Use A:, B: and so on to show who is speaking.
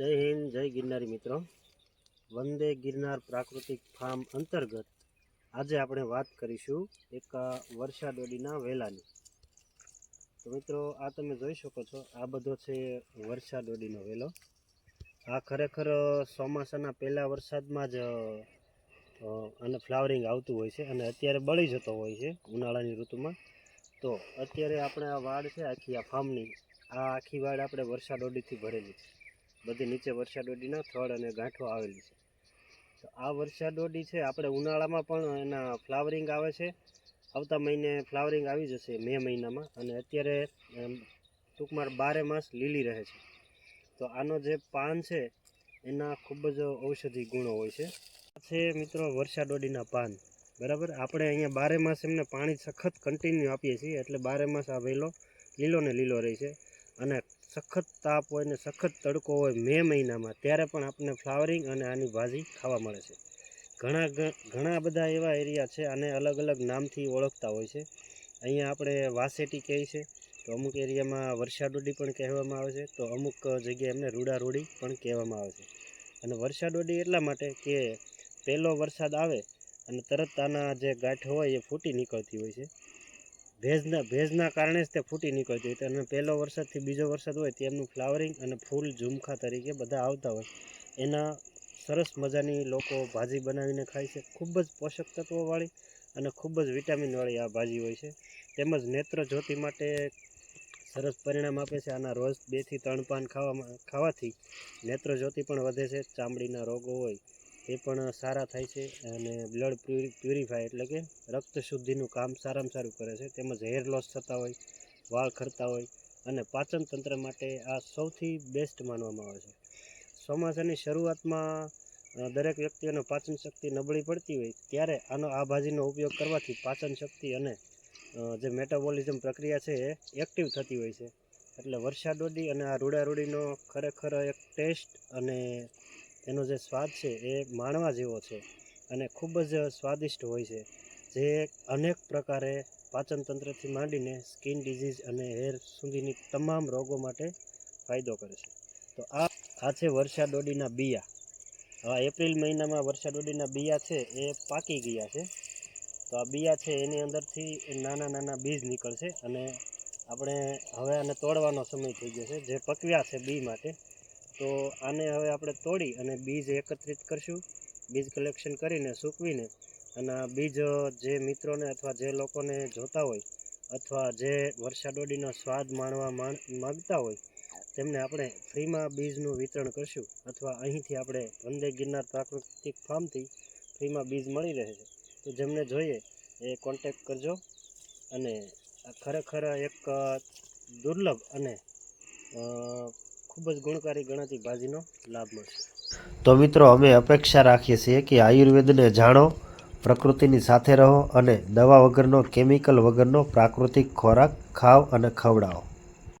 A: જય હિન્દ જય ગિરનારી મિત્રો. વંદે ગિરનાર પ્રાકૃતિક ફાર્મ અંતર્ગત આજે આપણે વાત કરીશું એક વર્ષા ડોડીના વેલાની. તો મિત્રો આ તમે જોઈ શકો છો આ બધો છે વર્ષા ડોડીનો વેલો. આ ખરેખર ચોમાસાના પહેલાં વરસાદમાં જ અ, અ, આને ફ્લાવરિંગ આવતું હોય છે અને અત્યારે બળી જતો હોય છે ઉનાળાની ઋતુમાં. તો અત્યારે આપણે આ વાડ છે આખી આ ફાર્મની આ આખી વાડ આપણે વર્ષા ડોડીથી ભરેલી છે. બધી નીચે વર્ષાડોડીના થળ અને ગાંઠો આવેલી છે. તો આ વર્ષાડોડી છે, આપણે ઉનાળામાં પણ એના ફ્લાવરિંગ આવે છે. આવતા મહિને ફ્લાવરિંગ આવી જશે મે મહિનામાં અને અત્યારે ટૂંકમાં બારે માસ લીલી રહે છે. તો આનો જે પાન છે, એના ખૂબ જ ઔષધિ ગુણો હોય છે. છે મિત્રો વર્ષાડોડીના પાન. બરાબર? આપણે અહીંયા બારે માસ એમને પાણી સખત કન્ટિન્યુ આપીએ છીએ, એટલે બારે માસ આ વેલો લીલો ને લીલો રહે છે. અને સખત તાપ હોય ને સખત તડકો હોય મે મહિનામાં, ત્યારે પણ આપણને ફ્લાવરિંગ અને આની ભાજી ખાવા મળે છે. ઘણા ઘણા બધા એવા એરિયા છે આને અલગ અલગ નામથી ઓળખતા હોય છે. અહીંયા આપણે વાસેટી કહે છે, તો અમુક એરિયામાં વર્ષાડોડી પણ કહેવામાં આવે છે, તો અમુક જગ્યાએ એમને રૂડારૂડી પણ કહેવામાં આવે છે. અને વર્ષાડોડી એટલા માટે કે પહેલો વરસાદ આવે અને તરત આના જે ગાંઠ હોય એ ફૂટી નીકળતી હોય છે. ભેજના ભેજના કારણે જ તે ફૂટી નીકળતી હોય. અને પહેલો વરસાદથી બીજો વરસાદ હોય તેમનું ફ્લાવરિંગ અને ફૂલ ઝુમખા તરીકે બધા આવતા હોય. એના સરસ મજાની લોકો ભાજી બનાવીને ખાય છે. ખૂબ જ પોષક તત્વોવાળી અને ખૂબ જ વિટામિનવાળી આ ભાજી હોય છે. તેમજ નેત્ર જ્યોતિ માટે સરસ પરિણામ આપે છે. આના રોજ બેથી ત્રણ પાન ખાવામાં ખાવાથી નેત્ર જ્યોતિ પણ વધે છે. ચામડીના રોગો હોય એ પણ સારા થાય છે અને બ્લડ પ્યુરિફાય એટલે કે રક્ત શુદ્ધિનું કામ સારામાં સારું કરે છે. તેમજ હેર લોસ થતા હોય, વાળ ખરતા હોય અને પાચન તંત્ર માટે આ સૌથી બેસ્ટ માનવામાં આવે છે. ચોમાસાની શરૂઆતમાં દરેક વ્યક્તિઓને પાચન શક્તિ નબળી પડતી હોય ત્યારે આનો, આ ભાજીનો ઉપયોગ કરવાથી પાચન શક્તિ અને જે મેટાબોલિઝમ પ્રક્રિયા છે એ એક્ટિવ થતી હોય છે. એટલે વરસાદ ઓડી અને આ રૂડા રૂડીનો ખરેખર એક ટેસ્ટ અને એનો જે સ્વાદ છે એ માણવા જેવો છે અને ખૂબ જ સ્વાદિષ્ટ હોય છે, જે અનેક પ્રકારે પાચન તંત્રથી માંડીને સ્કિન ડિઝીઝ અને હેર સુધીની તમામ રોગો માટે ફાયદો કરે છે. તો આ આ છે વર્ષા બિયા. હવે એપ્રિલ મહિનામાં વર્ષા બિયા છે એ પાકી ગયા છે. તો આ બિયા છે એની અંદરથી નાના નાના બીજ નીકળશે અને આપણે હવે આને તોડવાનો સમય થઈ ગયો છે. જે પકવ્યા છે બી માટે તો આને હવે આપણે તોડી અને બીજ એકત્રિત કરશું. બીજ કલેક્શન કરીને સૂકવીને અને આ બીજ જે મિત્રોને અથવા જે લોકોને જોતા હોય અથવા જે વર્ષા ડોડીનો સ્વાદ માણવા માણ માગતા હોય, તેમને આપણે ફ્રીમાં બીજનું વિતરણ કરશું અથવા અહીંથી આપણે વંદે ગિરનાર પ્રાકૃતિક ફાર્મથી ફ્રીમાં બીજ મળી રહે છે. તો જેમને જોઈએ એ કોન્ટેક કરજો અને ખરેખર એક દુર્લભ અને ખૂબ જ ગુણકારી ગણાતી ભાજીનો લાભ મળશે.
B: તો મિત્રો, અમે અપેક્ષા રાખીએ છીએ કે આયુર્વેદને જાણો, પ્રકૃતિની સાથે રહો અને દવા વગરનો, કેમિકલ વગરનો પ્રાકૃતિક ખોરાક ખાવ અને ખવડાવો.